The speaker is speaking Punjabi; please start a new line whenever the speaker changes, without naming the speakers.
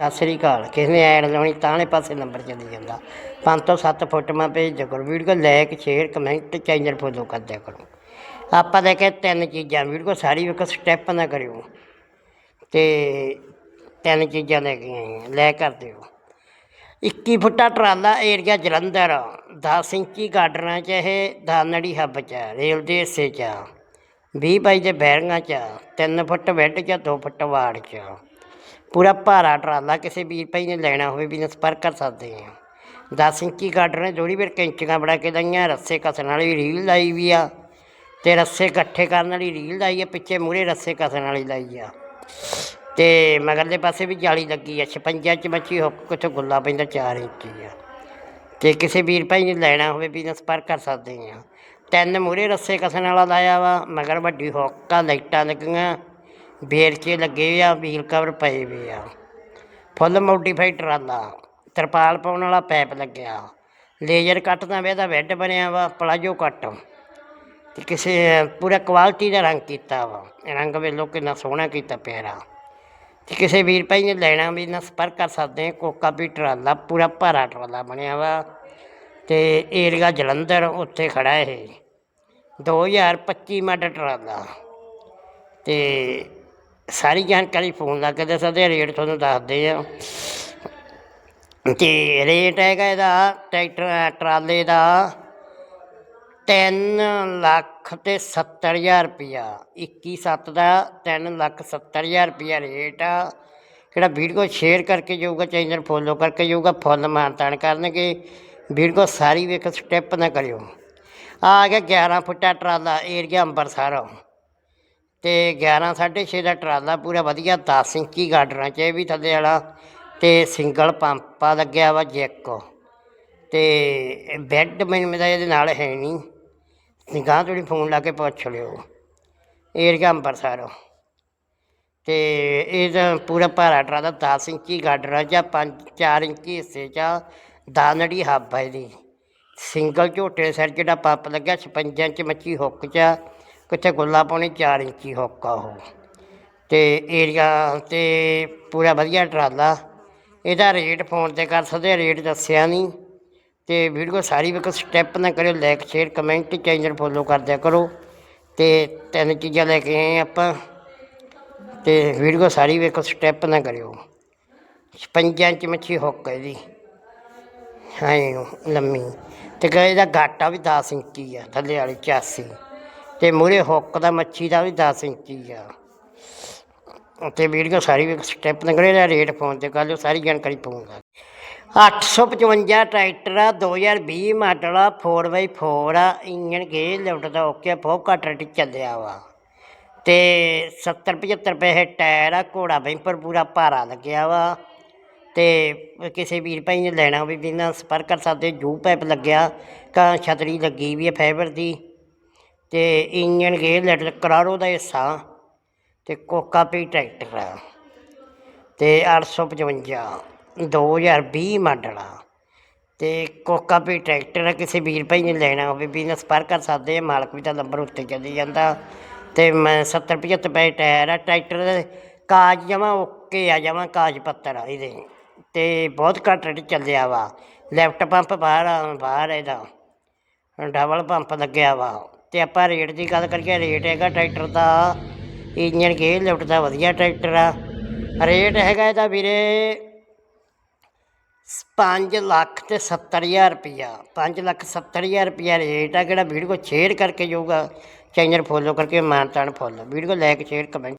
ਸਤਿ ਸ੍ਰੀ ਅਕਾਲ। ਕਿਸੇ ਨੇ ਐਡ ਲਾਉਣੀ ਤਾਂਲੇ ਪਾਸੇ ਨੰਬਰ ਚਲੀ ਜਾਂਦਾ। ਪੰਜ ਤੋਂ ਸੱਤ ਫੋਟੋਆਂ ਭੇਜ ਦਿਆ ਕਰੋ। Video like share comment channel follow ਕਰ ਦਿਆ ਕਰੋ। ਆਪਾਂ ਦੇ ਕੇ ਤਿੰਨ ਚੀਜ਼ਾਂ ਵੀਡੀਓ ਸਾਰੀ ਇੱਕ ਸਟੈਪ ਨਾ ਕਰਿਓ। ਤੇ ਤਿੰਨ ਚੀਜ਼ਾਂ ਲੈ ਕੇ ਆਏ ਲੈ ਕਰ ਦਿਓ। 21 ਫੁੱਟਾ ਟਰਾਲਾ ਏਰੀਆ ਜਲੰਧਰ। 10 ਇੰਚੀ ਗਾਡਰਾਂ ਚ ਇਹ ਦਾਨੜੀ ਹੱਬ ਚ ਆ, ਰੇਲ ਦੇ ਹਿੱਸੇ ਚ। ਆ। 20 ਬਾਈ ਦੇ ਬੈਰਿੰਗਾਂ ਚ 3 ਫੁੱਟ ਬੈੱਡ ਚ 2 ਫੁੱਟ ਵਾੜ ਚ। ਪੂਰਾ ਭਾਰਾ ਟਰਾਲਾ ਕਿਸੇ ਵੀਰ ਭਾਈ ਨੇ ਲੈਣਾ ਹੋਵੇ ਵੀ ਸੰਪਰਕ ਕਰ ਸਕਦੇ ਆ 10 ਇੰਚੀ ਗਾਡਰ ਨੇ ਜੋੜੀ ਫਿਰ ਕੈਂਚੀਆਂ ਬਣਾ ਕੇ ਲਾਈਆਂ, ਰੱਸੇ ਕਸਣ ਵਾਲੀ ਰੀਲ ਲਾਈ ਵੀ ਆ ਤੇ ਰੱਸੇ ਇਕੱਠੇ ਕਰਨ ਵਾਲੀ ਰੀਲ ਲਾਈ ਆ, ਪਿੱਛੇ ਮੂਰੇ ਰੱਸੇ ਕਸਣ ਵਾਲੀ ਲਾਈ ਆ। ਤੇ ਮਗਰਲੇ ਪਾਸੇ ਵੀ ਜਾਲੀ ਲੱਗੀ ਆ 56 ਚ ਮੱਛੀ ਹੁੱਕ ਕਿੱਥੋਂ ਗੁੱਲਾ ਪੈਂਦਾ 4 ਇੰਚੀ ਆ। ਤੇ ਕਿਸੇ ਵੀਰ ਭਾਈ ਨੇ ਲੈਣਾ ਹੋਵੇ ਵੀ ਪਰ ਕਰ ਸਕਦੇ ਆ ਤਿੰਨ ਮੂਰੇ ਰੱਸੇ ਕਸਣ ਵਾਲਾ ਲਾਇਆ ਵਾ, ਮਗਰ ਵੱਡੀ ਹੁੱਕ ਆ, ਲਾਈਟਾਂ ਲੱਗੀਆਂ। ਵੇਰਚੇ ਲੱਗੇ ਆ, ਵੀਲ ਕਵਰ ਪਏ ਵੇ ਆ। ਫੁੱਲ ਮੋਡੀਫਾਈਡ ਟਰਾਲਾ। ਤਰਪਾਲ ਪਾਉਣ ਵਾਲਾ ਪੈਪ ਲੱਗਿਆ। ਲੇਜ਼ਰ ਕੱਟ ਦਾ ਇਹਦਾ ਬੈੱਡ ਬਣਿਆ ਵਾ ਪਲਾਜੋ ਕੱਟ ਤੇ ਕਿਸੇ ਪੂਰਾ ਕੁਆਲਿਟੀ ਦਾ ਰੰਗ ਕੀਤਾ ਵਾ। ਰੰਗ ਵੇਲੋ ਕਿੰਨਾ ਸੋਹਣਾ ਕੀਤਾ ਪਿਆਰਾ। ਤੇ ਕਿਸੇ ਵੀਰ ਭਾਈ ਨੇ ਲੈਣਾ ਵੀ ਨਾ ਸੰਪਰਕ ਕਰ ਸਕਦੇ ਕੋਕਾ ਵੀ ਟਰਾਲਾ, ਪੂਰਾ ਭਾਰਾ ਟਰਾਲਾ ਬਣਿਆ ਵਾ। ਤੇ ਏਰੀਆ ਜਲੰਧਰ, ਉੱਥੇ ਖੜਾ ਇਹ। 2025 ਮਾਡਲ ਟਰਾਲਾ। ਤੇ ਸਾਰੀ ਜਾਣਕਾਰੀ ਫੋਨ ਲਾ ਕੇ ਦੇ ਸਕਦੇ ਰੇਟ ਤੁਹਾਨੂੰ ਦੱਸਦੇ ਆ। ਤੇ ਰੇਟ ਹੈਗਾ ਇਹਦਾ, ਟਰੈਕਟਰ ਟਰਾਲੇ ਦਾ 3 ਲੱਖ ਤੇ 70000 ਰੁਪਿਆ 21 ਸੱਤ ਦਾ 3 ਲੱਖ 70000 ਰੁਪਿਆ ਰੇਟ ਆ। ਜਿਹੜਾ ਵੀਡੀਓ ਸ਼ੇਅਰ ਕਰਕੇ ਜਾਊਗਾ, ਚੈਨਲ ਫੋਲੋ ਕਰਕੇ ਜਾਊਗਾ, ਫੁੱਲ ਮਾਨਤਾਨ ਕਰਨਗੇ। ਵੀਡੀਓ ਸਾਰੀ ਵੇਖ ਸਟੈਪ ਨਾ ਕਰਿਓ। ਆ ਗਿਆ 11 ਫੁੱਟਾ ਟਰਾਲਾ ਏਰੀਆ ਅੰਬਰਸਰ। ਤੇ 11 6.5 ਦਾ ਟਰਾਲਾ ਪੂਰਾ ਵਧੀਆ 10 ਇੰਚੀ ਗਾਡਰਾਂ ਚ ਇਹ ਵੀ ਥੱਲੇ ਵਾਲਾ। ਤੇ ਸਿੰਗਲ ਪੰਪਾ ਲੱਗਿਆ ਵਾ ਜੈਕ। ਤੇ ਬੈੱਡ ਮੈਨੂੰ ਦਾ ਇਹਦੇ ਨਾਲ ਹੈ ਨਹੀਂ। ਨਿਗਾਹ ਥੋੜੀ ਫੋਨ ਲਾ ਕੇ ਪੁੱਛ ਲਿਓ। ਏਰੀਆ ਅੰਬਰਸਰ। ਤੇ ਇਹਦਾ ਪੂਰਾ ਭਾਰਾ ਟਰਾਲਾ 10 ਇੰਚੀ ਗਾਡਰਾਂ ਜਾਂ 5 4 ਇੰਚੀ ਹਿੱਸੇ ਚ ਦਾਨੜੀ ਹੱਬ ਹੈ ਇਹਦੀ। ਸਿੰਗਲ ਝੋਟੇ ਸਿਰ ਜਿਹੜਾ ਪੰਪ ਲੱਗਿਆ 56 ਇੰਚ ਮੱਚੀ ਹੁੱਕ ਚ ਆ, ਕਿੱਥੇ ਗੁੱਲਾ ਪਾਉਣੀ 4 ਇੰਚੀ ਹੁੱਕ ਆ ਉਹ। ਤੇ ਏਰੀਆ ਤੇ ਪੂਰਾ ਵਧੀਆ ਟਰਾਲਾ। ਇਹਦਾ ਰੇਟ ਫੋਨ ਤੇ ਕਰ ਸਕਦੇ ਰੇਟ ਦੱਸਿਆ ਨਹੀਂ ਤੇ ਵੀਡੀਓ ਸਾਰੀ ਵੇਖੋ ਸਟੈਪ ਨਾ ਕਰਿਓ like share comment channel follow ਕਰ ਦਿਆ ਕਰੋ। ਤੇ ਤਿੰਨ ਚੀਜ਼ਾਂ ਲੈ ਕੇ ਆਏ ਆਪਾਂ। ਤੇ ਵੀਡੀਓ ਸਾਰੀ ਵੇਖੋ ਸਟੈਪ ਨਾ ਕਰਿਓ। 56 ਇੰਚ ਮੱਛੀ ਹੁੱਕ ਇਹਦੀ। ਹਾਂ ਲੰਮੀ। ਤੇ ਗਏ ਦਾ ਗਾਟਾ ਵੀ 10 ਇੰਚੀ ਆ, ਥੱਲੇ ਵਾਲੀ 84 ਤੇ ਮੂਰੇ ਹੁੱਕ ਦਾ ਮੱਛੀ ਦਾ ਵੀ 10 ਇੰਚੀ ਆ। ਤੇ ਵੀਡੀਓ ਸਾਰੀ ਸਟੈਪ ਨਗਰੇ ਦਾ ਰੇਟ ਫੋਨ ਤੇ ਕਰ ਲਿਓ, ਸਾਰੀ ਜਾਣਕਾਰੀ ਪਾਉਂਗਾ 855 ਟਰੈਕਟਰ ਆ 2020 ਮਾਡਲ ਆ 4x4 ਆ ਇੰਜਨ ਗੇ ਲਿਫਟ ਦਾ ਓਕੇ ਬਹੁਤ ਘੱਟ ਰੇਟ ਚੱਲਿਆ ਵਾ। ਤੇ 70 75 ਰੁਪਏ ਟਾਇਰ ਆ, ਘੋੜਾ ਬੈਂਪਰ ਪੂਰਾ ਭਾਰਾ ਲੱਗਿਆ ਵਾ। ਤੇ ਕਿਸੇ ਵੀਰ ਭਾਈ ਨੇ ਲੈਣਾ ਵੀ ਬਿਨਾਂ ਸੰਪਰਕ ਕਰ ਸਕਦੇ, ਜੂ ਪਾਈਪ ਲੱਗਿਆ, ਕਾਂ ਛਤਰੀ ਲੱਗੀ ਵੀ ਹੈ ਫਾਈਬਰ ਦੀ। ਤੇ ਇੰਜਨ ਗੇ ਲਿਫਟ ਕਰਾਰੋ ਦਾ ਹਿੱਸਾ ਤੇ ਕੋਕਾ ਪੀ ਟਰੈਕਟਰ। ਆ ਤੇ 855 2020 ਮਾਡਲ ਆ। ਤੇ ਕੋਕਾ ਪੀ ਟਰੈਕਟਰ ਆ, ਕਿਸੇ ਵੀਰ ਭਾਈ ਨੇ ਲੈਣਾ ਹੋਵੇ, ਬਿਜਨਸ ਨਾਲ ਕਰ ਸਕਦੇ ਆ, ਮਾਲਕ ਵੀ ਤਾਂ ਨੰਬਰ ਉੱਤੇ ਚੱਲੀ ਜਾਂਦਾ। ਤੇ ਮੈਂ 70 75 ਪੈ ਟਾਇਰ ਆ, ਟਰੈਕਟਰ ਦੇ ਕਾਜ ਜਮਾ ਓਕੇ ਆ, ਜਮਾ ਕਾਜ ਪੱਤਰ ਆ ਇਹਦੇ। ਤੇ ਬਹੁਤ ਘੱਟ ਰੇਟ ਚੱਲਿਆ ਵਾ। ਲੈਫਟ ਪੰਪ ਬਾਹਰ ਆ, ਬਾਹਰ ਇਹਦਾ। ਡਬਲ ਪੰਪ ਲੱਗਿਆ ਵਾ। ਤੇ ਆਪਾਂ ਰੇਟ ਦੀ ਗੱਲ ਕਰੀਏ, ਰੇਟ ਹੈਗਾ ਟਰੈਕਟਰ ਦਾ, ਇੰਜਨ ਗੇ ਲਿਫਟ ਦਾ ਵਧੀਆ ਟਰੈਕਟਰ ਆ। ਰੇਟ ਹੈਗਾ ਇਹਦਾ ਵੀਰੇ 5 ਲੱਖ ਤੇ 70000 ਰੁਪਈਆ 5 ਲੱਖ 70000 ਰੁਪਈਆ ਰੇਟ ਆ, ਕਿਹੜਾ ਵੀਡੀਓ ਸ਼ੇਅਰ ਕਰਕੇ ਜਾਊਗਾ। ਚੈਨਲ ਫੋਲੋ ਕਰਕੇ, ਮਾਨਤਾਨ follow video like share comment